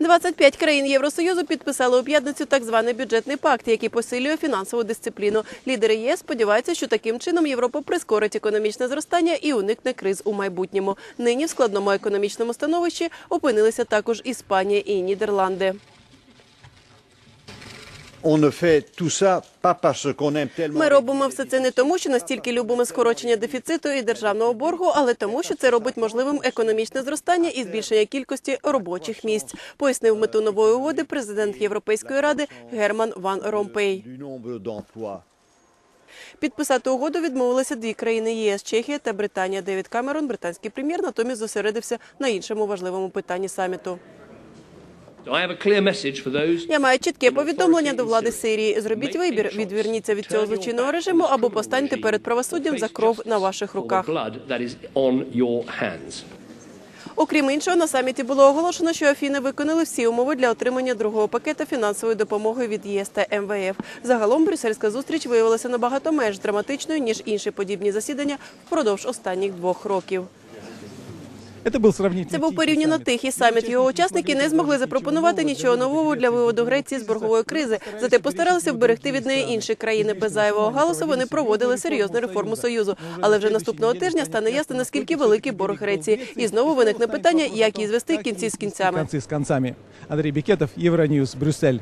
25 країн Євросоюзу підписали у п'ятницю так званий бюджетний пакт, який посилює фінансову дисципліну. Лідери ЄС сподіваються, що таким чином Європа прискорить економічне зростання і уникне криз у майбутньому. Нині в складному економічному становищі опинилися також Іспанія і Нідерланди. Ми робимо все це не тому, що настільки любимо скорочення дефіциту і державного боргу, але тому, що це робить можливим економічне зростання і збільшення кількості робочих місць. Пояснив мету нової угоди президент Європейської ради Герман Ван Ромпей. Підписати угоду відмовилися дві країни ЄС Чехія та Британія. Девід Камерон, британський прем'єр, натомість зосередився на іншому важливому питанні саміту. Я маю чітке повідомлення до влади Сирії. Зробіть вибір, відверніться від цього злочинного режиму або постаньте перед правосуддям за кров на ваших руках. Окрім іншого, на саміті було оголошено, що Афіни виконали всі умови для отримання другого пакета фінансової допомоги від ЄС та МВФ. Загалом брюссельська зустріч виявилася набагато менш драматичною ніж інші подібні засідання впродовж останніх двох років. Это был сравнительно Це був тихий порівняно саммит. тихий саміт. Його учасники не змогли запропонувати нічого нового для виводу Греції з боргової кризи. Зате постаралися вберегти від неї інші країни. Без зайвого галасу вони проводили серйозну реформу союзу. Але вже наступного тижня стане ясно наскільки великий борг Греції. І знову виникне питання, як її звести кінці з кінцями. Концы с концами. Андрей Бекетов, Евроньюз, Брюссель.